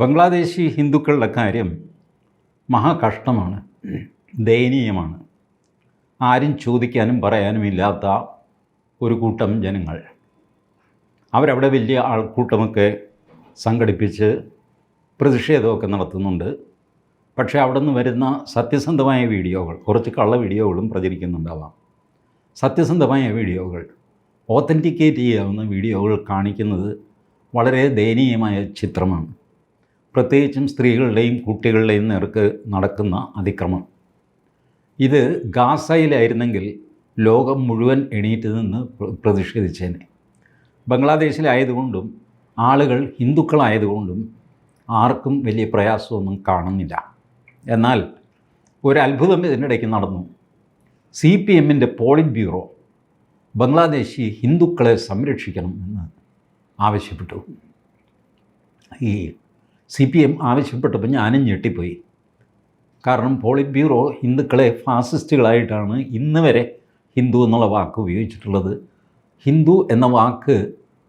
ബംഗ്ലാദേശി ഹിന്ദുക്കളുടെ കാര്യം മഹാകഷ്ടമാണ് ദയനീയമാണ്. ആരും ചോദിക്കാനും പറയാനും ഇല്ലാത്ത ഒരു കൂട്ടം ജനങ്ങൾ. അവരവിടെ വലിയ ആൾക്കൂട്ടമൊക്കെ സംഘടിപ്പിച്ച് പ്രതിഷേധമൊക്കെ നടത്തുന്നുണ്ട്. പക്ഷേ അവിടെ നിന്ന് വരുന്ന സത്യസന്ധമായ വീഡിയോകൾ കുറച്ച് കള്ള വീഡിയോകളും പ്രചരിക്കുന്നുണ്ടാവാം. സത്യസന്ധമായ വീഡിയോകൾ ഓത്തന്റിക്കേറ്റ് ചെയ്യാവുന്ന വീഡിയോകൾ കാണിക്കുന്നത് വളരെ ദയനീയമായ ചിത്രമാണ്. പ്രത്യേകിച്ചും സ്ത്രീകളുടെയും കുട്ടികളുടെയും നേർക്ക് നടക്കുന്ന അതിക്രമം. ഇത് ഗാസയിലായിരുന്നെങ്കിൽ ലോകം മുഴുവൻ എണീറ്റ് നിന്ന് പ്ര- പ്രതിഷേധിച്ചേനെ. ബംഗ്ലാദേശിലായതുകൊണ്ടും ആളുകൾ ഹിന്ദുക്കളായതുകൊണ്ടും ആർക്കും വലിയ പ്രയാസമൊന്നും കാണുന്നില്ല. എന്നാൽ ഒരു അത്ഭുതം ഇതിനിടയ്ക്ക് നടന്നു. സി പി എമ്മിന്റെ പോളിറ്റ് ബ്യൂറോ ബംഗ്ലാദേശി ഹിന്ദുക്കളെ സംരക്ഷിക്കണം എന്ന് ആവശ്യപ്പെട്ടു. ഈ സി പി എം ആവശ്യപ്പെട്ടപ്പോൾ ഞാനും ഞെട്ടിപ്പോയി. കാരണം പോളിറ്റ് ബ്യൂറോ ഹിന്ദുക്കളെ ഫാസിസ്റ്റുകളായിട്ടാണ് ഇന്ന് വരെ ഹിന്ദു എന്നുള്ള വാക്ക് ഉപയോഗിച്ചിട്ടുള്ളത്. ഹിന്ദു എന്ന വാക്ക്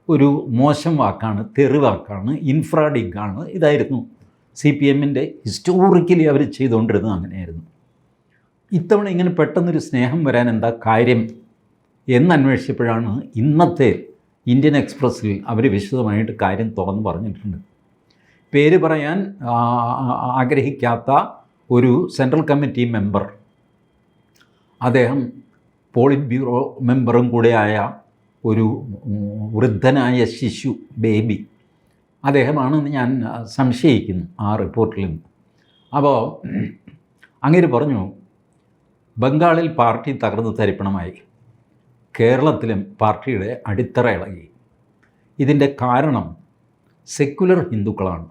ഒരു മോശം വാക്കാണ് തെറി വാക്കാണ് ഇൻഫ്രാഡിഗാണ് ഇതായിരുന്നു. സി പി എമ്മിന്റെ ഹിസ്റ്റോറിക്കലി അവർ ചെയ്തുകൊണ്ടിരുന്നത് അങ്ങനെയായിരുന്നു. ഇത്തവണ ഇങ്ങനെ പെട്ടെന്നൊരു സ്നേഹം വരാൻ എന്താ കാര്യം എന്നന്വേഷിച്ചപ്പോഴാണ് ഇന്നത്തെ ഇന്ത്യൻ എക്സ്പ്രസ്സിൽ അവർ വിശദമായിട്ട് കാര്യം തുറന്ന് പറഞ്ഞിട്ടുണ്ട്. പേര് പറയാൻ ആഗ്രഹിക്കാത്ത ഒരു സെൻട്രൽ കമ്മിറ്റി മെമ്പർ. അദ്ദേഹം പോളിറ്റ് ബ്യൂറോ മെമ്പറും കൂടെയായ ഒരു വൃദ്ധനായ ശിശു ബേബി. അദ്ദേഹമാണെന്ന് ഞാൻ സംശയിക്കുന്നു ആ റിപ്പോർട്ടിൽ നിന്ന് അപ്പോൾ അങ്ങനെ പറഞ്ഞു ബംഗാളിൽ പാർട്ടി തകർന്ന് തരിപ്പണമായി. കേരളത്തിലും പാർട്ടിയുടെ അടിത്തറ ഇളകി. ഇതിന്റെ കാരണം സെക്കുലർ ഹിന്ദുക്കളാണ്.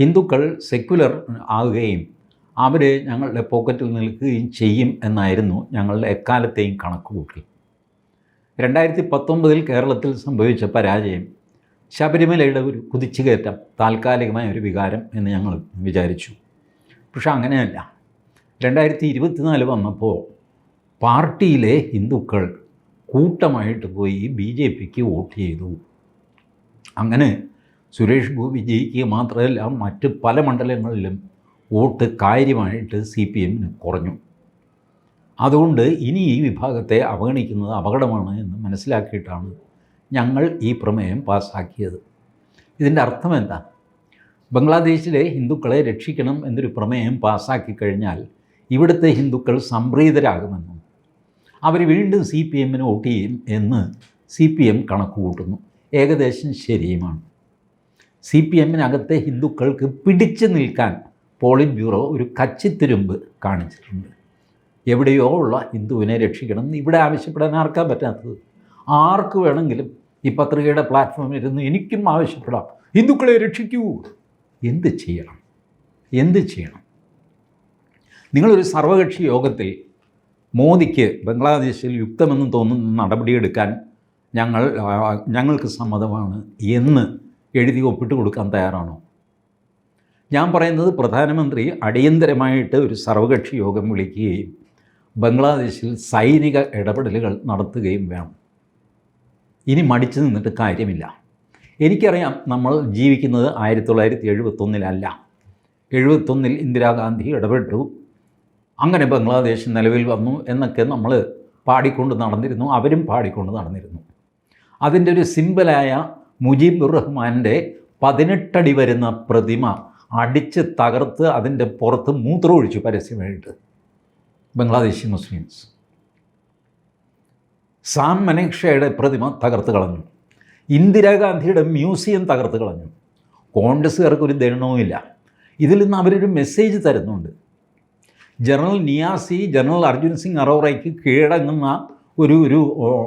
ഹിന്ദുക്കൾ സെക്യുലർ ആകുകയും അവർ ഞങ്ങളുടെ പോക്കറ്റിൽ നിൽക്കുകയും ചെയ്യും എന്നായിരുന്നു ഞങ്ങളുടെ എക്കാലത്തെയും കണക്ക് കൂട്ടി രണ്ടായിരത്തി പത്തൊമ്പതിൽ കേരളത്തിൽ സംഭവിച്ച പരാജയം ശബരിമലയുടെ ഒരു കുതിച്ചുകയറ്റം താൽക്കാലികമായ ഒരു വികാരം എന്ന് ഞങ്ങൾ വിചാരിച്ചു. പക്ഷെ അങ്ങനെയല്ല. രണ്ടായിരത്തി ഇരുപത്തിനാല് വന്നപ്പോൾ പാർട്ടിയിലെ ഹിന്ദുക്കൾ കൂട്ടമായിട്ട് പോയി ബി ജെ പിക്ക് വോട്ട് ചെയ്തു. അങ്ങനെ സുരേഷ് ഗോപി ജയിക്കുക മാത്രമല്ല മറ്റ് പല മണ്ഡലങ്ങളിലും വോട്ട് കാര്യമായിട്ട് സി പി എമ്മിന് കുറഞ്ഞു. അതുകൊണ്ട് ഇനി ഈ വിഭാഗത്തെ അവഗണിക്കുന്നത് അപകടമാണ് എന്ന് മനസ്സിലാക്കിയിട്ടാണ് ഞങ്ങൾ ഈ പ്രമേയം പാസ്സാക്കിയത് ഇതിന്റെ അർത്ഥം എന്താ? ബംഗ്ലാദേശിലെ ഹിന്ദുക്കളെ രക്ഷിക്കണം എന്നൊരു പ്രമേയം പാസ്സാക്കി കഴിഞ്ഞാൽ ഇവിടുത്തെ ഹിന്ദുക്കൾ സംപ്രീതരാകുമെന്നും അവർ വീണ്ടും സി പി എമ്മിന് വോട്ട് ചെയ്യും എന്ന് സി പി എം കണക്ക് കൂട്ടുന്നു ഏകദേശം ശരിയുമാണ്. സി പി എമ്മിനകത്തെ ഹിന്ദുക്കൾക്ക് പിടിച്ചു നിൽക്കാൻ പോളിറ്റ് ബ്യൂറോ ഒരു കച്ചിത്തുരുമ്പ് കാണിച്ചിട്ടുണ്ട്. എവിടെയോ ഉള്ള ഹിന്ദുവിനെ രക്ഷിക്കണം. എന്ന് ഇവിടെ ആവശ്യപ്പെടാൻ ആർക്കാൻ പറ്റാത്തത്? ആർക്ക് വേണമെങ്കിലും ഈ പത്രികയുടെ പ്ലാറ്റ്ഫോമിൽ ഇരുന്ന് എനിക്കും ആവശ്യപ്പെടാം. ഹിന്ദുക്കളെ രക്ഷിക്കൂ. എന്ത് ചെയ്യണം? എന്ത് ചെയ്യണം? നിങ്ങളൊരു സർവകക്ഷി യോഗത്തിൽ മോദിക്ക് ബംഗ്ലാദേശിൽ യുക്തമെന്ന് തോന്നുന്ന നടപടിയെടുക്കാൻ ഞങ്ങൾ ഞങ്ങൾക്ക് സമ്മതമാണ് എന്ന് എഴുതി ഒപ്പിട്ട് കൊടുക്കാൻ തയ്യാറാണോ? ഞാൻ പറയുന്നത് പ്രധാനമന്ത്രി അടിയന്തരമായിട്ട് ഒരു സർവകക്ഷി യോഗം വിളിക്കുകയും ബംഗ്ലാദേശിൽ സൈനിക ഇടപെടലുകൾ നടത്തുകയും വേണം. ഇനി മടിച്ചു നിന്നിട്ട് കാര്യമില്ല. എനിക്കറിയാം നമ്മൾ ജീവിക്കുന്നത് ആയിരത്തി തൊള്ളായിരത്തി എഴുപത്തൊന്നിലല്ല എഴുപത്തൊന്നിൽ ഇന്ദിരാഗാന്ധി ഇടപെട്ടു. അങ്ങനെ ബംഗ്ലാദേശ് നിലവിൽ വന്നു എന്നൊക്കെ നമ്മൾ പാടിക്കൊണ്ട് നടന്നിരുന്നു. അവരും പാടിക്കൊണ്ട് നടന്നിരുന്നു. അതിന്റെ ഒരു സിമ്പലായ മുജീബുർ റഹ്മാന്റെ പതിനെട്ടടി വരുന്ന പ്രതിമ അടിച്ച് തകർത്ത് അതിന്റെ പുറത്ത് മൂത്രമൊഴിച്ചു പരസ്യമായിട്ട്. ബംഗ്ലാദേശി മുസ്ലിംസ്. സാം മനേക്ഷയുടെ പ്രതിമ തകർത്ത് കളഞ്ഞു. ഇന്ദിരാഗാന്ധിയുടെ മ്യൂസിയം തകർത്ത് കളഞ്ഞു. കോൺഗ്രസ്സുകാർക്ക് ഒരു ദരണവുമില്ല ഇതിൽ നിന്ന് അവരൊരു മെസ്സേജ് തരുന്നുണ്ട്. ജനറൽ നിയാസി ജനറൽ അർജുൻ സിംഗ് അറോറയ്ക്ക് കീഴടങ്ങുന്ന ഒരു ഒരു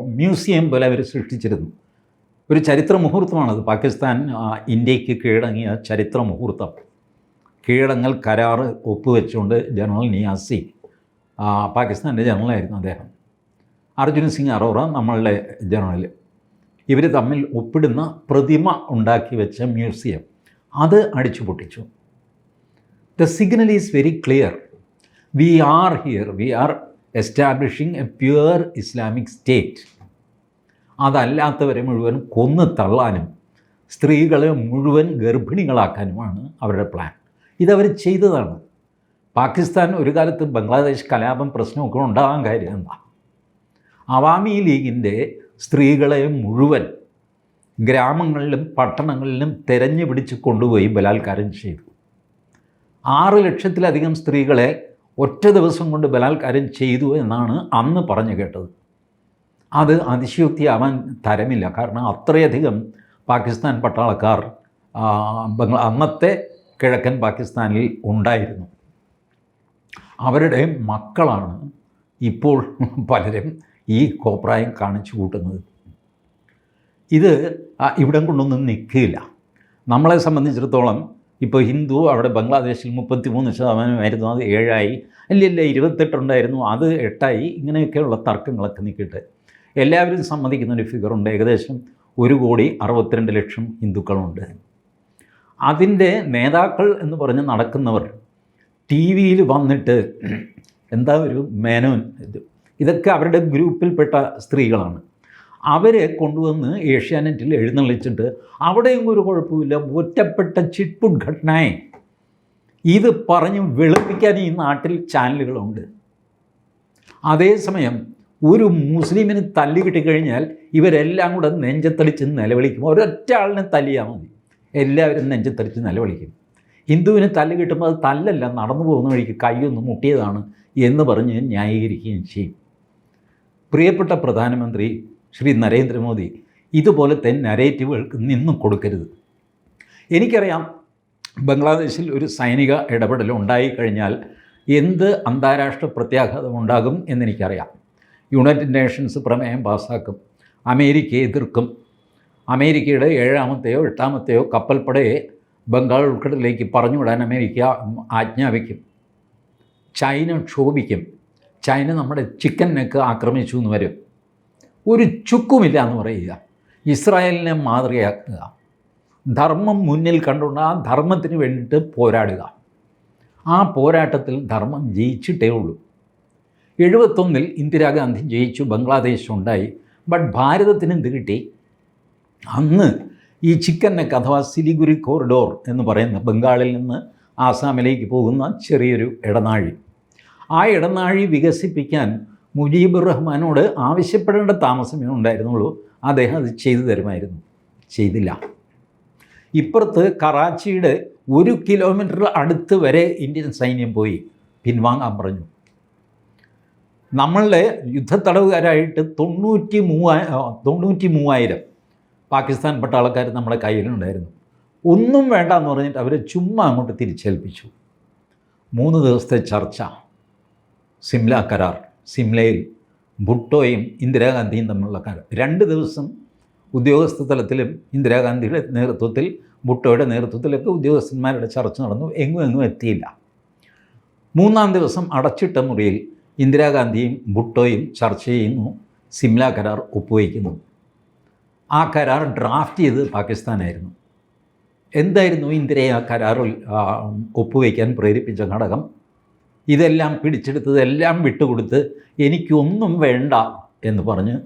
മ്യൂസിയം പോലെ അവർ സൃഷ്ടിച്ചിരുന്നു. ഒരു ചരിത്ര മുഹൂർത്തമാണത് പാകിസ്ഥാൻ ഇന്ത്യയ്ക്ക് കീഴടങ്ങിയ ചരിത്ര മുഹൂർത്തം കീഴടങ്ങൽ കരാർ ഒപ്പുവെച്ചുകൊണ്ട് ജനറൽ നിയാസി പാകിസ്ഥാന്റെ ജനറലായിരുന്നു അദ്ദേഹം. അർജുൻ സിംഗ് അറോറ നമ്മളുടെ ജനറൽ. ഇവർ തമ്മിൽ ഒപ്പിടുന്ന പ്രതിമ ഉണ്ടാക്കി വെച്ച മ്യൂസിയം. അത് അടിച്ചു പൊട്ടിച്ചു. The signal is very clear. We are here. We are establishing a pure Islamic state. അതല്ലാത്തവരെ മുഴുവൻ കൊന്നു തള്ളാനും സ്ത്രീകളെ മുഴുവൻ ഗർഭിണികളാക്കാനുമാണ് അവരുടെ പ്ലാൻ ഇതവർ ചെയ്തതാണ്. പാകിസ്ഥാൻ ഒരു കാലത്ത് ബംഗ്ലാദേശ് കലാപം പ്രശ്നമൊക്കെ ഉണ്ടാകാൻ കാര്യം എന്താ? അവാമി ലീഗിന്റെ സ്ത്രീകളെ മുഴുവൻ ഗ്രാമങ്ങളിലും പട്ടണങ്ങളിലും തെരഞ്ഞു പിടിച്ച് കൊണ്ടുപോയി ബലാത്കാരം ചെയ്തു. ആറ് ലക്ഷത്തിലധികം സ്ത്രീകളെ ഒറ്റ ദിവസം കൊണ്ട് ബലാത്കാരം ചെയ്തു എന്നാണ് അന്ന് പറഞ്ഞു കേട്ടത്. അത് അതിശയോക്തിയാവാൻ തരമില്ല. കാരണം അത്രയധികം പാകിസ്ഥാൻ പട്ടാളക്കാർ ബംഗ്ലാ അന്നത്തെ കിഴക്കൻ പാകിസ്ഥാനിൽ ഉണ്ടായിരുന്നു. അവരുടെ മക്കളാണ് ഇപ്പോൾ പലരും ഈ കോപ്രായം കാണിച്ചു കൂട്ടുന്നത്. ഇത് ഇവിടം കൊണ്ടൊന്നും നിൽക്കില്ല. നമ്മളെ സംബന്ധിച്ചിടത്തോളം ഇപ്പോൾ ഹിന്ദു അവിടെ ബംഗ്ലാദേശിൽ മുപ്പത്തി മൂന്ന് ശതമാനമായിരുന്നു അത് ഏഴായി. അല്ലല്ല ഇരുപത്തെട്ടുണ്ടായിരുന്നു അത് എട്ടായി. ഇങ്ങനെയൊക്കെയുള്ള തർക്കങ്ങളൊക്കെ നിൽക്കട്ടെ. എല്ലാവരും സമ്മതിക്കുന്ന ഒരു ഫിഗറുണ്ട് ഏകദേശം ഒരു കോടി അറുപത്തിരണ്ട് ലക്ഷം ഹിന്ദുക്കളുണ്ട്. അതിന്റെ നേതാക്കൾ എന്ന് പറഞ്ഞ് നടക്കുന്നവർ ടി വിയിൽ വന്നിട്ട് എന്താ ഒരു മേനോൻ ഇത്? ഇതൊക്കെ അവരുടെ ഗ്രൂപ്പിൽപ്പെട്ട സ്ത്രീകളാണ്. അവരെ കൊണ്ടുവന്ന് ഏഷ്യാനെറ്റിൽ എഴുന്നള്ളിച്ചിട്ട് അവിടെയും ഒരു കുഴപ്പമില്ല. ഒറ്റപ്പെട്ട ചിട്ട്പുട്ട് ഘട്ടനായി ഇത് പറഞ്ഞ് വെളുപ്പിക്കാൻ ഈ നാട്ടിൽ ചാനലുകളുണ്ട്. അതേസമയം ഒരു മുസ്ലിമിന് തല്ലി കിട്ടിക്കഴിഞ്ഞാൽ ഇവരെല്ലാം കൂടെ നെഞ്ചത്തടിച്ച് നിലവിളിക്കും. ഒരൊറ്റ ആളിനെ തല്ലിയാൽ മതി. എല്ലാവരും നെഞ്ചത്തടിച്ച് നിലവിളിക്കും. ഹിന്ദുവിന് തല്ല് കിട്ടുമ്പോൾ അത് തല്ലല്ല നടന്നു പോകുന്ന വഴിക്ക് കൈയൊന്ന് മുട്ടിയതാണ് എന്ന് പറഞ്ഞ് ന്യായീകരിക്കുകയും ചെയ്യും. പ്രിയപ്പെട്ട പ്രധാനമന്ത്രി ശ്രീ നരേന്ദ്രമോദി ഇതുപോലത്തെ നരേറ്റീവുകൾക്ക് നിന്നും കൊടുക്കരുത്. എനിക്കറിയാം ബംഗ്ലാദേശിൽ ഒരു സൈനിക ഇടപെടൽ ഉണ്ടായിക്കഴിഞ്ഞാൽ എന്ത് അന്താരാഷ്ട്ര പ്രത്യാഘാതം ഉണ്ടാകും എന്നെനിക്കറിയാം യുണൈറ്റഡ് നേഷൻസ് പ്രമേയം പാസ്സാക്കും. അമേരിക്കയെ എതിർക്കും. അമേരിക്കയുടെ ഏഴാമത്തെയോ എട്ടാമത്തെയോ കപ്പൽപ്പടയെ ബംഗാൾ ഉൾക്കടലിലേക്ക് പറഞ്ഞുവിടാൻ അമേരിക്ക ആജ്ഞാപിക്കും. ചൈന ക്ഷോഭിക്കും. ചൈന നമ്മുടെ ചിക്കൻ നെക്ക് ആക്രമിച്ചു എന്ന് വരും. ഒരു ചുക്കുമില്ല എന്ന് പറയുക. ഇസ്രായേലിനെ മാതൃകയാക്കുക. ധർമ്മം മുന്നിൽ കണ്ടുകൊണ്ട് ആ ധർമ്മത്തിന് വേണ്ടിയിട്ട് പോരാടുക. ആ പോരാട്ടത്തിൽ ധർമ്മം ജയിച്ചിട്ടേ ഉള്ളൂ. എഴുപത്തൊന്നിൽ ഇന്ദിരാഗാന്ധി ജയിച്ചു ബംഗ്ലാദേശ് ഉണ്ടായി ബട്ട് ഭാരതത്തിന് എന്ത് കിട്ടി? അന്ന് ഈ ചിക്കൻ നെക്ക് അഥവാ സിലിഗുരി കോറിഡോർ എന്ന് പറയുന്ന ബംഗാളിൽ നിന്ന് ആസാമിലേക്ക് പോകുന്ന ചെറിയൊരു ഇടനാഴി. ആ ഇടനാഴി വികസിപ്പിക്കാൻ മുജീബ് റഹ്മാനോട് ആവശ്യപ്പെടേണ്ട താമസമേ ഉണ്ടായിരുന്നുള്ളൂ. അദ്ദേഹം അത് ചെയ്തു തരുമായിരുന്നു. ചെയ്തില്ല. ഇപ്പുറത്ത് കറാച്ചിയുടെ ഒരു കിലോമീറ്റർ അടുത്ത് വരെ ഇന്ത്യൻ സൈന്യം പോയി. പിൻവാങ്ങാൻ പറഞ്ഞു. നമ്മളുടെ യുദ്ധത്തടവുകാരായിട്ട് തൊണ്ണൂറ്റി മൂവായി തൊണ്ണൂറ്റി മൂവായിരം പാകിസ്ഥാൻ പട്ടാളക്കാർ നമ്മുടെ കയ്യിലുണ്ടായിരുന്നു. ഒന്നും വേണ്ട എന്ന് പറഞ്ഞിട്ട് അവരെ ചുമ്മാ അങ്ങോട്ട് തിരിച്ചേൽപ്പിച്ചു. മൂന്ന് ദിവസത്തെ ചർച്ച സിംല കരാർ സിംലയിൽ ഭുട്ടോയും ഇന്ദിരാഗാന്ധിയും തമ്മിലുള്ള കരാർ. രണ്ട് ദിവസം ഉദ്യോഗസ്ഥ തലത്തിലും ഇന്ദിരാഗാന്ധിയുടെ നേതൃത്വത്തിൽ ഭുട്ടോയുടെ നേതൃത്വത്തിലൊക്കെ ഉദ്യോഗസ്ഥന്മാരുടെ ചർച്ച നടന്നു. എങ്ങും എങ്ങും എത്തിയില്ല. മൂന്നാം ദിവസം അടച്ചിട്ട മുറിയിൽ ഇന്ദിരാഗാന്ധിയും ഭുട്ടോയും ചർച്ച ചെയ്യുന്നു സിംല കരാർ ഒപ്പുവയ്ക്കുന്നു. ആ കരാർ ഡ്രാഫ്റ്റ് ചെയ്ത് പാകിസ്ഥാനായിരുന്നു. എന്തായിരുന്നു ഇന്ദിരയെ ആ കരാറിൽ ഒപ്പുവയ്ക്കാൻ പ്രേരിപ്പിച്ച ഘടകം? ഇതെല്ലാം പിടിച്ചെടുത്തത് എല്ലാം വിട്ടുകൊടുത്ത് എനിക്കൊന്നും വേണ്ട എന്ന് പറഞ്ഞ്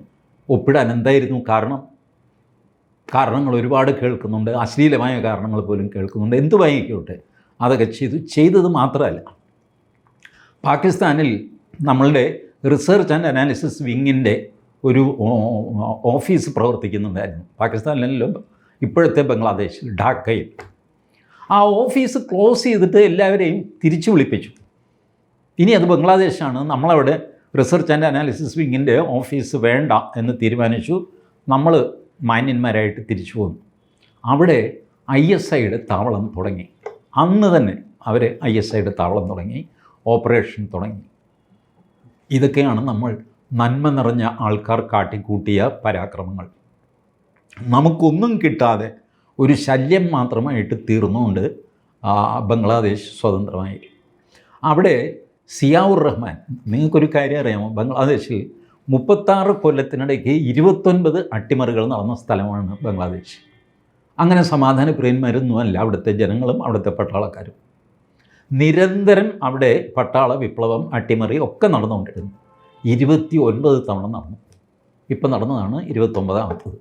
ഒപ്പിടാൻ എന്തായിരുന്നു കാരണം? കാരണങ്ങൾ ഒരുപാട് കേൾക്കുന്നുണ്ട്. അശ്ലീലമായ കാരണങ്ങൾ പോലും കേൾക്കുന്നുണ്ട്. എന്ത് വാങ്ങിക്കോട്ടെ അതൊക്കെ ചെയ്തു ചെയ്തത് മാത്രമല്ല. പാകിസ്ഥാനിൽ നമ്മളുടെ റിസർച്ച് ആൻഡ് അനാലിസിസ് വിങ്ങിന്റെ ഒരു ഓഫീസ് പ്രവർത്തിക്കുന്നുണ്ടായിരുന്നു. പാകിസ്ഥാനിലല്ലോ ഇപ്പോഴത്തെ ബംഗ്ലാദേശിൽ ഢാക്കയിൽ. ആ ഓഫീസ് ക്ലോസ് ചെയ്തിട്ട് എല്ലാവരെയും തിരിച്ചു വിളിപ്പിച്ചു. ഇനി അത് ബംഗ്ലാദേശാണ്. നമ്മളവിടെ റിസർച്ച് ആൻഡ് അനാലിസിസ് വിങ്ങിന്റെ ഓഫീസ് വേണ്ട എന്ന് തീരുമാനിച്ചു. നമ്മൾ മാന്യന്മാരായിട്ട് തിരിച്ചു പോന്നു അവിടെ ഐ എസ് ഐയുടെ താവളം തുടങ്ങി. അന്ന് തന്നെ അവർ ഐ എസ് ഐയുടെ താവളം തുടങ്ങി. ഓപ്പറേഷൻ തുടങ്ങി. ഇതൊക്കെയാണ് നമ്മൾ നന്മ നിറഞ്ഞ ആൾക്കാർ കാട്ടിക്കൂട്ടിയ പരാക്രമങ്ങൾ. നമുക്കൊന്നും കിട്ടാതെ ഒരു ശല്യം മാത്രമായിട്ട് തീർന്നുകൊണ്ട് ബംഗ്ലാദേശ് സ്വതന്ത്രമായി. അവിടെ സിയാവുർ റഹ്മാൻ നിങ്ങൾക്കൊരു കാര്യം അറിയാമോ? ബംഗ്ലാദേശിൽ മുപ്പത്താറ് കൊല്ലത്തിനിടയ്ക്ക് ഇരുപത്തൊൻപത് അട്ടിമറികൾ നടന്ന സ്ഥലമാണ് ബംഗ്ലാദേശ്. അങ്ങനെ സമാധാന പ്രിയന്മാരൊന്നുമല്ല അവിടുത്തെ ജനങ്ങളും അവിടുത്തെ പട്ടാളക്കാരും. നിരന്തരം അവിടെ പട്ടാള വിപ്ലവം അട്ടിമറി ഒക്കെ നടന്നുകൊണ്ടിരുന്നു. ഇരുപത്തി ഒൻപത് തവണ നടന്നു. ഇപ്പം നടന്നതാണ് ഇരുപത്തൊമ്പതാമത്തത്.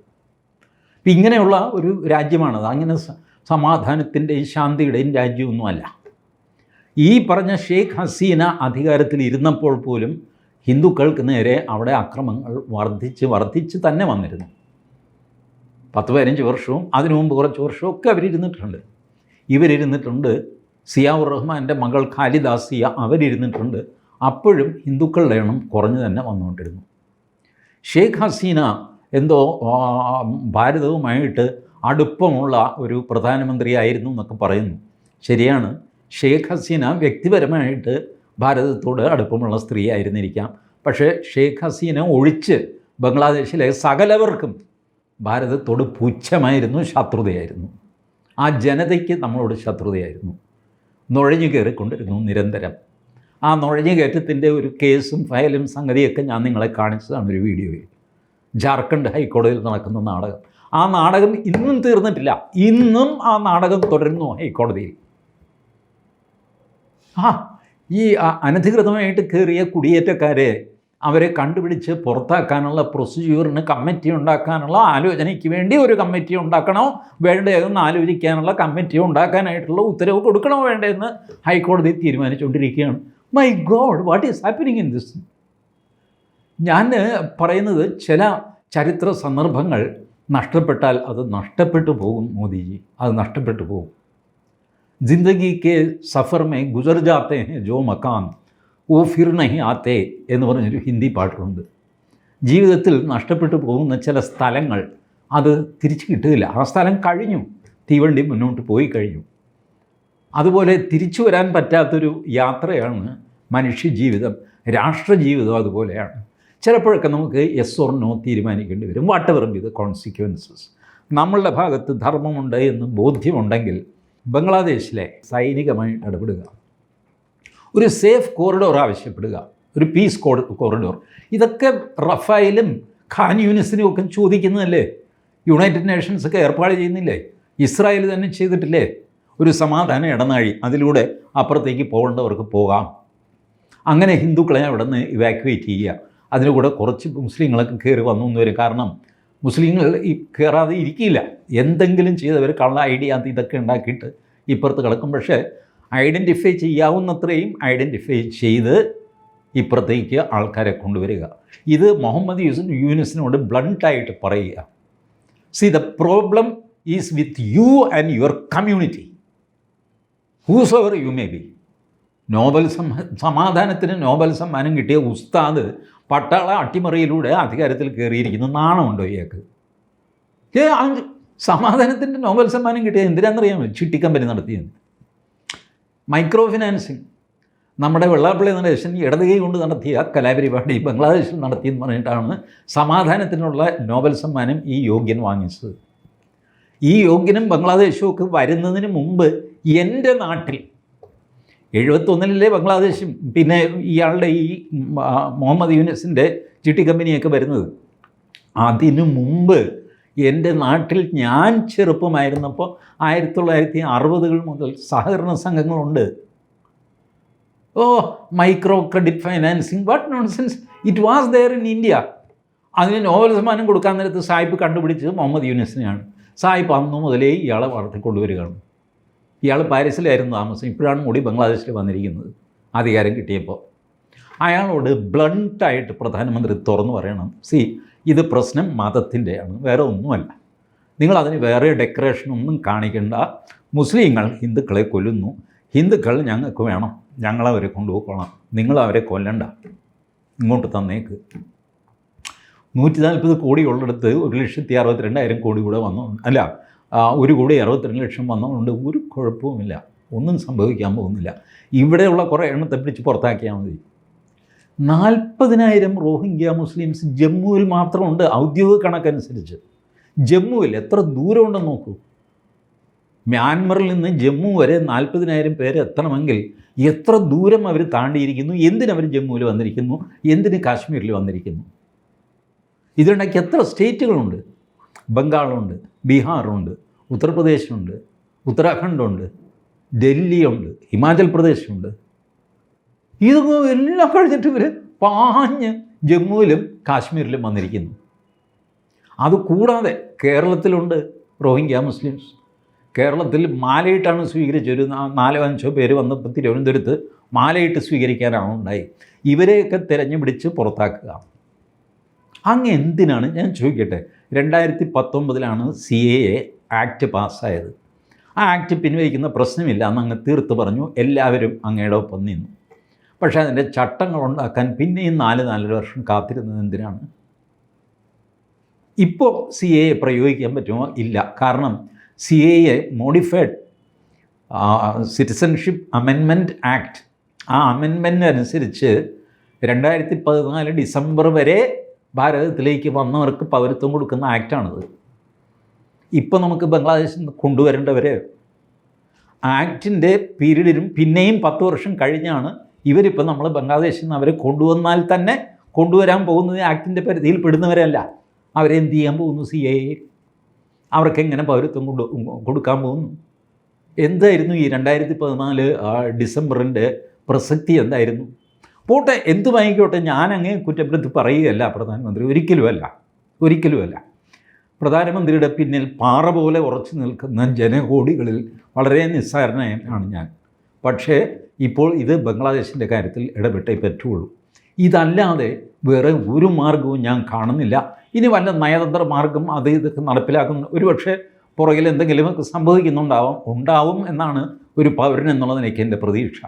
അപ്പം ഇങ്ങനെയുള്ള ഒരു രാജ്യമാണത് അങ്ങനെ സമാധാനത്തിന്റെയും ശാന്തിയുടെയും രാജ്യമൊന്നുമല്ല. ഈ പറഞ്ഞ ഷെയ്ഖ് ഹസീന അധികാരത്തിൽ ഇരുന്നപ്പോൾ പോലും ഹിന്ദുക്കൾക്ക് നേരെ അവിടെ അക്രമങ്ങൾ വർദ്ധിച്ച് വർദ്ധിച്ച് തന്നെ വന്നിരുന്നു. പത്ത് പതിനഞ്ച് വർഷവും അതിനു മുമ്പ് കുറച്ച് വർഷവും ഒക്കെ അവരിരുന്നിട്ടുണ്ട്. ഇവരിരുന്നിട്ടുണ്ട് സിയാവുർ റഹ്മാന്റെ മകൾ ഖാലിദാസിയ അവരിരുന്നിട്ടുണ്ട്. അപ്പോഴും ഹിന്ദുക്കളുടെ എണ്ണം കുറഞ്ഞു തന്നെ വന്നുകൊണ്ടിരുന്നു. ഷെയ്ഖ് ഹസീന എന്തോ ഭാരതവുമായിട്ട് അടുപ്പമുള്ള ഒരു പ്രധാനമന്ത്രിയായിരുന്നു എന്നൊക്കെ പറയുന്നു. ശരിയാണ്. ഷെയ്ഖ് ഹസീന വ്യക്തിപരമായിട്ട് ഭാരതത്തോട് അടുപ്പമുള്ള സ്ത്രീ ആയിരുന്നിരിക്കാം പക്ഷേ ഷെയ്ഖ് ഹസീന ഒഴിച്ച് ബംഗ്ലാദേശിലെ സകലവർക്കും ഭാരതത്തോട് പുച്ഛമായിരുന്നു ശത്രുതയായിരുന്നു. ആ ജനതയ്ക്ക് നമ്മളോട് ശത്രുതയായിരുന്നു. നുഴഞ്ഞു കയറിക്കൊണ്ടിരുന്നു നിരന്തരം. ആ നുഴഞ്ഞു കയറ്റത്തിന്റെ ഒരു കേസും ഫയലും സംഗതിയൊക്കെ ഞാൻ നിങ്ങളെ കാണിച്ചതാണ് ഒരു വീഡിയോയിൽ. ജാർഖണ്ഡ് ഹൈക്കോടതിയിൽ നടക്കുന്ന നാടകം. ആ നാടകം ഇന്നും തീർന്നിട്ടില്ല. ഇന്നും ആ നാടകം തുടരുന്നു ഹൈക്കോടതിയിൽ. ആ ഈ അനധികൃതമായിട്ട് കയറിയ കുടിയേറ്റക്കാരെ അവരെ കണ്ടുപിടിച്ച് പുറത്താക്കാനുള്ള പ്രൊസീജിയറിന് കമ്മിറ്റി ഉണ്ടാക്കാനുള്ള ആലോചനയ്ക്ക് വേണ്ടി ഒരു കമ്മിറ്റി ഉണ്ടാക്കണോ? വേണ്ടതെന്ന് ആലോചിക്കാനുള്ള കമ്മിറ്റി ഉണ്ടാക്കാനായിട്ടുള്ള ഉത്തരവ് കൊടുക്കണോ വേണ്ടതെന്ന് ഹൈക്കോടതി തീരുമാനിച്ചുകൊണ്ടിരിക്കുകയാണ്. My god what is happening in this ഞാൻ പറയുന്നത് ചില ചരിത്ര സന്ദർഭങ്ങൾ നഷ്ടപ്പെട്ടാൽ അത് നഷ്ടപ്പെട്ടു പോകും മോദിജി. അത് നഷ്ടപ്പെട്ടു പോകും. ജിന്ദഗി കെ സഫർ മേ ഗുജർ ജാത്തെ ജോ മക്കാൻ ഓ ഫിർ നഹി ആത്തേ എന്ന് പറഞ്ഞൊരു ഹിന്ദി പാട്ടുണ്ട്. ജീവിതത്തിൽ നഷ്ടപ്പെട്ടു പോകുന്ന ചില സ്ഥലങ്ങൾ അത് തിരിച്ചു കിട്ടുകയില്ല. ആ സ്ഥലം കഴിഞ്ഞു. തീവണ്ടി മുന്നോട്ട് പോയി കഴിഞ്ഞു. അതുപോലെ തിരിച്ചു വരാൻ പറ്റാത്തൊരു യാത്രയാണ് മനുഷ്യജീവിതം രാഷ്ട്രജീവിതം അതുപോലെയാണ്. ചിലപ്പോഴൊക്കെ നമുക്ക് എസ് ഓർ നോ തീരുമാനിക്കേണ്ടി വരും. Whatever be the consequences നമ്മളുടെ ഭാഗത്ത് ധർമ്മമുണ്ട് എന്ന് ബോധ്യമുണ്ടെങ്കിൽ ബംഗ്ലാദേശിലെ സൈനികമായിട്ട് ഇടപെടുക. ഒരു സേഫ് കോറിഡോർ ആവശ്യപ്പെടുക. ഒരു പീസ് കോറിഡോർ ഇതൊക്കെ റഫായിലും ഖാൻ യൂനിസിനും ഒക്കെ ചോദിക്കുന്നതല്ലേ? യുണൈറ്റഡ് നേഷൻസ് ഒക്കെ ഏർപ്പാട് ചെയ്യുന്നില്ലേ? ഇസ്രായേൽ തന്നെ ചെയ്തിട്ടില്ലേ? ഒരു സമാധാന ഇടനാഴി അതിലൂടെ അപ്പുറത്തേക്ക് പോകേണ്ടവർക്ക് പോകാം. അങ്ങനെ ഹിന്ദുക്കളെ അവിടെ നിന്ന് ഇവാക്യുവേറ്റ് ചെയ്യുക. അതിലൂടെ കുറച്ച് മുസ്ലിങ്ങളൊക്കെ കയറി വന്നു എന്ന് വരും. കാരണം മുസ്ലിങ്ങൾ ഈ കയറാതെ ഇരിക്കില്ല. എന്തെങ്കിലും ചെയ്തവർ കള്ള ഐഡിയ ഇതൊക്കെ ഉണ്ടാക്കിയിട്ട് ഇപ്പുറത്ത് കിടക്കും. പക്ഷേ ഐഡന്റിഫൈ ചെയ്യാവുന്നത്രയും ഐഡന്റിഫൈ ചെയ്ത് ഇപ്പുറത്തേക്ക് ആൾക്കാരെ കൊണ്ടുവരിക. ഇത് മുഹമ്മദ് യൂസൻ യൂനിസിനോട് ബ്ലണ്ടായിട്ട് പറയുക. See the problem is with you and your community whoever you may be Nobel സമാധാനത്തിന് നോബൽ സമ്മാനം കിട്ടിയ ഉസ്താദ് പട്ടാള അട്ടിമറിയിലൂടെ അധികാരത്തിൽ കയറിയിരിക്കുന്നു. നാണമുണ്ടോ ഇയാൾക്ക്? സമാധാനത്തിന്റെ നോബൽ സമ്മാനം കിട്ടിയത് എന്തിനാണെന്നറിയാമോ? ചിട്ടിക്കമ്പനി നടത്തിയത് മൈക്രോ ഫിനാൻസിങ് നമ്മുടെ വെള്ളാപ്പള്ളി നടേശൻ ഇടത് കൈ കൊണ്ട് നടത്തിയ കലാപരിപാടി ബംഗ്ലാദേശിൽ നടത്തിയെന്ന് പറഞ്ഞിട്ടാണ് സമാധാനത്തിനുള്ള നോബൽ സമ്മാനം ഈ യോഗ്യൻ വാങ്ങിച്ചത്. ഈ യോഗ്യനും ബംഗ്ലാദേശും ഒക്കെ വരുന്നതിന് മുമ്പ് എന്റെ നാട്ടിൽ എഴുപത്തൊന്നിലെ ബംഗ്ലാദേശും പിന്നെ ഇയാളുടെ ഈ മുഹമ്മദ് യൂനിസിന്റെ ചിട്ടി കമ്പനിയൊക്കെ വരുന്നത്. അതിനു മുമ്പ് എന്റെ നാട്ടിൽ ഞാൻ ചെറുപ്പമായിരുന്നപ്പോൾ ആയിരത്തി തൊള്ളായിരത്തി അറുപതുകൾ മുതൽ സഹകരണ സംഘങ്ങളുണ്ട്. ഓ micro credit financing what nonsense. It was there in India അതിന് നോബൽ സമ്മാനം കൊടുക്കാൻ നേരത്ത് സായിപ്പ് കണ്ടുപിടിച്ചത് മുഹമ്മദ് യൂനിസിനെയാണ്. സായിപ്പ് അന്നു മുതലേ ഇയാളെ വളർത്തിക്കൊണ്ടുവരികയാണ്. ഇയാൾ പാരീസിലായിരുന്നു താമസം. ഇപ്പോഴാണ് കൂടി ബംഗ്ലാദേശിൽ വന്നിരിക്കുന്നത്. അധികാരം കിട്ടിയപ്പോൾ. അയാളോട് ബ്ലണ്ടായിട്ട് പ്രധാനമന്ത്രി തുറന്നു പറയണം. സി ഇത് പ്രശ്നം മതത്തിന്റെയാണ് വേറെ ഒന്നുമല്ല. നിങ്ങൾ അതിന് വേറെ ഡെക്കറേഷൻ ഒന്നും കാണിക്കേണ്ട. മുസ്ലിങ്ങൾ ഹിന്ദുക്കളെ കൊല്ലുന്നു. ഹിന്ദുക്കൾ ഞങ്ങൾക്ക് വേണം. ഞങ്ങളവരെ കൊണ്ടുപോയിക്കോളാം. നിങ്ങളവരെ കൊല്ലണ്ട. ഇങ്ങോട്ട് തന്നേക്ക്. നൂറ്റി നാൽപ്പത് കോടി ഉള്ളിടത്ത് ഒരു ലക്ഷത്തി അറുപത്തിരണ്ടായിരം കോടി കൂടെ വന്നു അല്ല ഒരു കോടി അറുപത്തിരണ്ട് ലക്ഷം വന്നതുകൊണ്ട് ഒരു കുഴപ്പവുമില്ല. ഒന്നും സംഭവിക്കാൻ പോകുന്നില്ല. ഇവിടെയുള്ള കുറേ എണ്ണത്തെ പിടിച്ച് പുറത്താക്കിയാൽ മതി. നാൽപ്പതിനായിരം റോഹിംഗ്യ മുസ്ലിംസ് ജമ്മുവിൽ മാത്രമുണ്ട് ഔദ്യോഗിക കണക്കനുസരിച്ച്. ജമ്മുവിൽ എത്ര ദൂരമുണ്ടെന്ന് നോക്കൂ. മ്യാൻമറിൽ നിന്ന് ജമ്മു വരെ നാൽപ്പതിനായിരം പേര് എത്തണമെങ്കിൽ എത്ര ദൂരം അവർ താണ്ടിയിരിക്കുന്നു എന്തിനവർ ജമ്മുവിൽ വന്നിരിക്കുന്നു എന്തിന് കാശ്മീരിൽ വന്നിരിക്കുന്നു. ഇതിനിടയ്ക്ക് എത്ര സ്റ്റേറ്റുകളുണ്ട്? ബംഗാളുണ്ട് ബീഹാറുണ്ട് ഉത്തർപ്രദേശുണ്ട് ഉത്തരാഖണ്ഡുണ്ട് ഡൽഹിയുണ്ട് ഹിമാചൽ പ്രദേശുണ്ട് ഇതൊക്കെ എല്ലാം കഴിഞ്ഞിട്ട് ഇവർ പാഞ്ഞ് ജമ്മുവിലും കാശ്മീരിലും വന്നിരിക്കുന്നു. അതുകൂടാതെ കേരളത്തിലുണ്ട് റോഹിംഗ്യ മുസ്ലിംസ്. കേരളത്തിൽ മാലയിട്ടാണ് സ്വീകരിച്ചൊരു നാലോ അഞ്ചോ പേര് വന്നപ്പോൾ തിരുവനന്തപുരത്ത് മാലയിട്ട് സ്വീകരിക്കാനാണ് ഉണ്ടായി. ഇവരെയൊക്കെ തിരഞ്ഞു പിടിച്ച് പുറത്താക്കുക. അങ്ങ് എന്തിനാണ്? ഞാൻ ചോദിക്കട്ടെ. രണ്ടായിരത്തി പത്തൊമ്പതിലാണ് സി എ എ ആക്ട് പാസ്സായത്. ആ ആക്ട് പിൻവലിക്കുന്ന പ്രശ്നമില്ല. എന്ന് അങ്ങ് തീർത്ത് പറഞ്ഞു. എല്ലാവരും അങ്ങയുടെ ഒപ്പം നിന്നു. പക്ഷേ അതിന്റെ ചട്ടങ്ങൾ ഉണ്ടാക്കാൻ പിന്നെയും നാല് നാലര വർഷം കാത്തിരുന്നത് എന്തിനാണ്? ഇപ്പോൾ സി എ പ്രയോഗിക്കാൻ പറ്റുമോ? ഇല്ല. കാരണം സി എ മോഡിഫൈഡ് സിറ്റിസൺഷിപ്പ് അമെൻമെന്റ് ആക്ട് ആ അമെൻമെന്റ് അനുസരിച്ച് രണ്ടായിരത്തി പതിനാല് ഡിസംബർ വരെ ഭാരതത്തിലേക്ക് വന്നവർക്ക് പൗരത്വം കൊടുക്കുന്ന ആക്റ്റാണിത് ഇപ്പോൾ നമുക്ക് ബംഗ്ലാദേശിൽ നിന്ന് കൊണ്ടുവരേണ്ടവരെ ആക്ടിന്റെ പീരീഡിലും പിന്നെയും പത്ത് വർഷം കഴിഞ്ഞാണ് ഇവരിപ്പോൾ നമ്മൾ ബംഗ്ലാദേശിൽ നിന്ന് അവരെ കൊണ്ടുവന്നാൽ തന്നെ കൊണ്ടുവരാൻ പോകുന്നത് ആക്ടിന്റെ പരിധിയിൽ പെടുന്നവരല്ല അവരെ എന്ത് ചെയ്യാൻ പോകുന്നു? സി എ അവർക്ക് എങ്ങനെ പൗരത്വം കൊണ്ട് കൊടുക്കാൻ പോകുന്നു? എന്തായിരുന്നു ഈ രണ്ടായിരത്തി പതിനാല് ഡിസംബറിന്റെ പ്രസക്തി എന്തായിരുന്നു? പോട്ടെ എന്ത് വാങ്ങിക്കോട്ടെ ഞാനങ്ങ് കുറ്റപ്പെടുത്തി പറയുകയല്ല പ്രധാനമന്ത്രി. ഒരിക്കലുമല്ല. ഒരിക്കലുമല്ല. പ്രധാനമന്ത്രിയുടെ പിന്നിൽ പാറ പോലെ ഉറച്ചു നിൽക്കുന്ന ജനകോടികളിൽ വളരെ നിസ്സാരണയാണ് ഞാൻ. പക്ഷേ ഇപ്പോൾ ഇത് ബംഗ്ലാദേശിന്റെ കാര്യത്തിൽ ഇടപെട്ടേ പറ്റുള്ളൂ. ഇതല്ലാതെ വേറെ ഒരു മാർഗവും ഞാൻ കാണുന്നില്ല. ഇനി വല്ല നയതന്ത്ര മാർഗം അത് ഇതൊക്കെ നടപ്പിലാക്കുന്ന ഒരുപക്ഷെ പുറകിൽ എന്തെങ്കിലും സംഭവിക്കുന്നുണ്ടാവാം ഉണ്ടാവും എന്നാണ് ഒരു പൗരൻ എന്നുള്ള നിലയ്ക്ക് എന്റെ പ്രതീക്ഷ.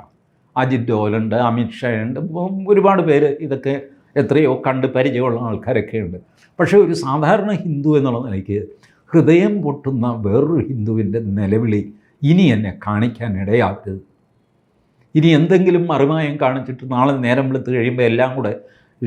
അജിത് ഡോലുണ്ട് അമിത് ഉണ്ട് ഒരുപാട് പേര് ഇതൊക്കെ എത്രയോ കണ്ട് പരിചയമുള്ള ആൾക്കാരൊക്കെ ഉണ്ട്. പക്ഷേ ഒരു സാധാരണ ഹിന്ദു എന്നുള്ള നിലയ്ക്ക് ഹൃദയം പൊട്ടുന്ന വേറൊരു ഹിന്ദുവിന്റെ നിലവിളി ഇനി എന്നെ കാണിക്കാൻ ഇനി എന്തെങ്കിലും മറിമായം കാണിച്ചിട്ട് നാളെ നേരം വെളുത്ത് കഴിയുമ്പോൾ എല്ലാം കൂടെ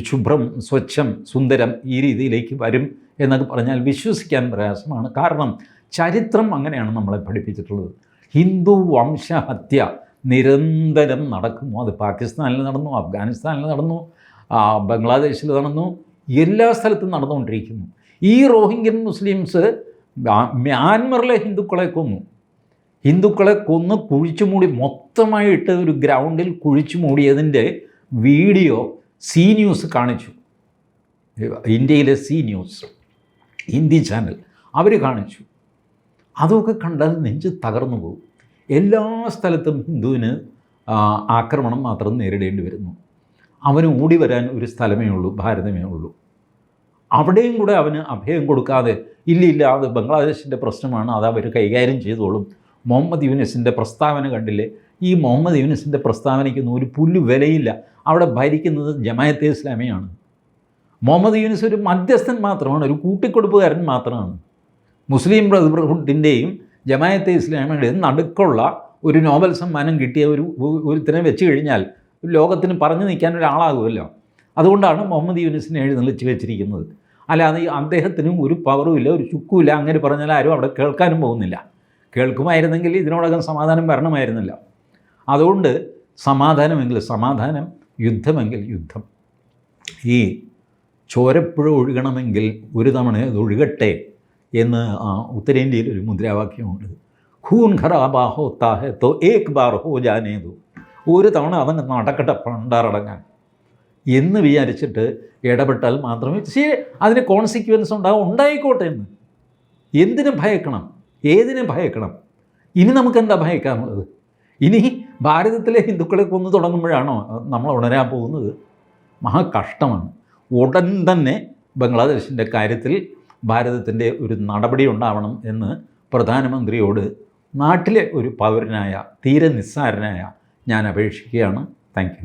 ശുഭ്രം സ്വച്ഛം സുന്ദരം ഈ രീതിയിലേക്ക് വരും എന്നൊക്കെ പറഞ്ഞാൽ വിശ്വസിക്കാൻ പ്രയാസമാണ്. കാരണം ചരിത്രം അങ്ങനെയാണ് നമ്മളെ പഠിപ്പിച്ചിട്ടുള്ളത്. ഹിന്ദു വംശഹത്യ നിരന്തരം നടക്കുന്നു. അത് പാകിസ്ഥാനിൽ നടന്നു അഫ്ഗാനിസ്ഥാനിൽ നടന്നു ബംഗ്ലാദേശിൽ നടന്നു എല്ലാ സ്ഥലത്തും നടന്നുകൊണ്ടിരിക്കുന്നു. ഈ റോഹിംഗ്യൻ മുസ്ലിംസ് മ്യാ- മ്യാൻമറിലെ ഹിന്ദുക്കളെ കൊന്നു. ഹിന്ദുക്കളെ കൊന്ന് കുഴിച്ചു മൂടി മൊത്തമായിട്ട് ഒരു ഗ്രൗണ്ടിൽ കുഴിച്ചു മൂടിയതിന്റെ വീഡിയോ സി ന്യൂസ് കാണിച്ചു. ഇന്ത്യയിലെ സി ന്യൂസ് ഹിന്ദി ചാനൽ അവർ കാണിച്ചു. അതൊക്കെ കണ്ടാൽ നെഞ്ച് തകർന്നു പോകും. എല്ലാ സ്ഥലത്തും ഹിന്ദുവിന് ആക്രമണം മാത്രം നേരിടേണ്ടി വരുന്നു. അവന് ഓടി വരാൻ ഒരു സ്ഥലമേ ഉള്ളൂ ഭാരതമേ ഉള്ളൂ. അവിടെയും കൂടെ അവന് അഭയം കൊടുക്കാതെ ഇല്ലില്ല ഇല്ല അത് ബംഗ്ലാദേശിന്റെ പ്രശ്നമാണ് അത് അവർ കൈകാര്യം ചെയ്തോളും. മുഹമ്മദ് യൂനിസിന്റെ പ്രസ്താവന കണ്ടില്ലേ? ഈ മുഹമ്മദ് യൂനിസിന്റെ പ്രസ്താവനയ്ക്കൊന്നും ഒരു പുല്ല് വിലയില്ല. അവിടെ ഭരിക്കുന്നത് ജമായത്തെ ഇസ്ലാമിയാണ്. മുഹമ്മദ് യൂനിസ് ഒരു മധ്യസ്ഥൻ മാത്രമാണ് ഒരു കൂട്ടിക്കൊടുപ്പുകാരൻ മാത്രമാണ്. മുസ്ലിം ബ്രദർഹുഡിന്റെയും ജമായത്തെ ഇസ്ലാമിയുടെയും നടുക്കുള്ള ഒരു നോബൽ സമ്മാനം കിട്ടിയ ഒരു ഒരു- ഒരുത്തനെ വെച്ച് കഴിഞ്ഞാൽ ലോകത്തിന് പറഞ്ഞു നിൽക്കാൻ ഒരാളാകുമല്ലോ. അതുകൊണ്ടാണ് മുഹമ്മദ് യൂനിസിനെ എഴുന്നള്ളിച്ച് വെച്ചിരിക്കുന്നത്. അല്ലാതെ അദ്ദേഹത്തിനും ഒരു പവറുമില്ല ഒരു ചുക്കുമില്ല അങ്ങനെ പറഞ്ഞാൽ ആരും അവിടെ കേൾക്കാനും പോകുന്നില്ല. കേൾക്കുമായിരുന്നെങ്കിൽ ഇതിനോടകം സമാധാനം വരണമായിരുന്നില്ല. അതുകൊണ്ട് സമാധാനമെങ്കിൽ സമാധാനം യുദ്ധമെങ്കിൽ യുദ്ധം. ഈ ചോരപ്പുഴ ഒഴുകണമെങ്കിൽ ഒരു തവണ അത് ഒഴുകട്ടെ എന്ന് ഉത്തരേന്ത്യയിൽ ഒരു മുദ്രാവാക്യമുണ്ട്. ഖൂൻ ഖറാബാ ഹോത്താ ഹെ തോ ഏക് ബാർ ഹോ ജാനേ ദോ ഒരു തവണ അതങ്ങ് നടക്കട്ടെ പണ്ടാറടങ്ങാൻ. എന്ന് വിചാരിച്ചിട്ട് ഇടപെട്ടാൽ മാത്രമേ ശരി അതിന് കോൺസിക്വൻസ് ഉണ്ടാകും ഉണ്ടായിക്കോട്ടെ എന്ന്. എന്തിനു ഭയക്കണം. ഏതിനെ ഭയക്കണം? ഇനി നമുക്ക് എന്താ ഭയക്കാനുള്ളത്? ഇനി ഭാരതത്തിലെ ഹിന്ദുക്കളെ കൊന്നു തുടങ്ങുമ്പോഴാണോ നമ്മൾ ഉണരാൻ പോകുന്നത്? മഹാ കഷ്ടമാണ് ഉടൻ തന്നെ ബംഗ്ലാദേശിന്റെ കാര്യത്തിൽ ഭാരതത്തിന്റെ ഒരു നടപടി ഉണ്ടാവണം എന്ന് പ്രധാനമന്ത്രിയോട് നാട്ടിലെ ഒരു പൗരനായ തീരെ നിസ്സാരനായ ഞാൻ അപേക്ഷിക്കുകയാണ്. താങ്ക്